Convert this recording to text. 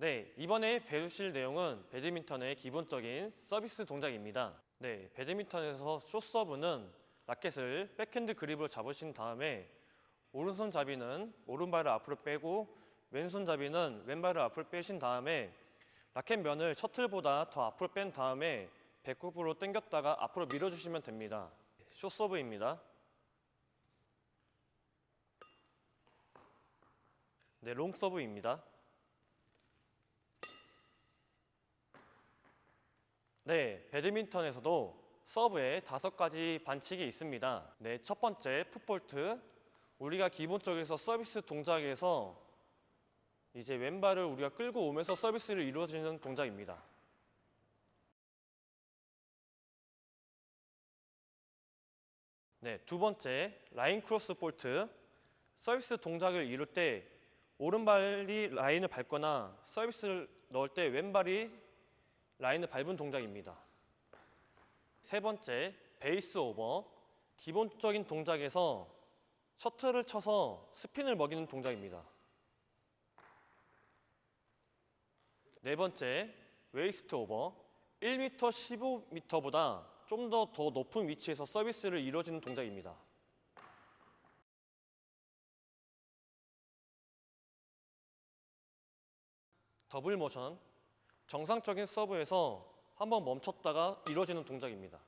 네, 이번에 배우실 내용은 배드민턴의 기본적인 서비스 동작입니다. 네, 배드민턴에서 숏서브는 라켓을 백핸드 그립으로 잡으신 다음에 오른손 잡이는 오른발을 앞으로 빼고 왼손 잡이는 왼발을 앞으로 빼신 다음에 라켓 면을 셔틀보다 더 앞으로 뺀 다음에 배꼽으로 당겼다가 앞으로 밀어주시면 됩니다. 숏서브입니다. 네, 롱서브입니다. 네, 배드민턴에서도 서브에 다섯 가지 반칙이 있습니다. 네, 첫 번째 풋볼트. 우리가 기본적에서 서비스 동작에서 이제 왼발을 우리가 끌고 오면서 서비스를 이루어지는 동작입니다. 네, 두 번째 라인 크로스 볼트. 서비스 동작을 이룰 때 오른발이 라인을 밟거나 서비스를 넣을 때 왼발이 라인을 밟은 동작입니다. 세 번째, 베이스 오버. 기본적인 동작에서 셔틀을 쳐서 스핀을 먹이는 동작입니다. 네 번째, 웨이스트 오버. 1m, 15m보다 좀 더 더 높은 위치에서 서비스를 이루어지는 동작입니다. 더블 모션. 정상적인 서브에서 한번 멈췄다가 이루어지는 동작입니다.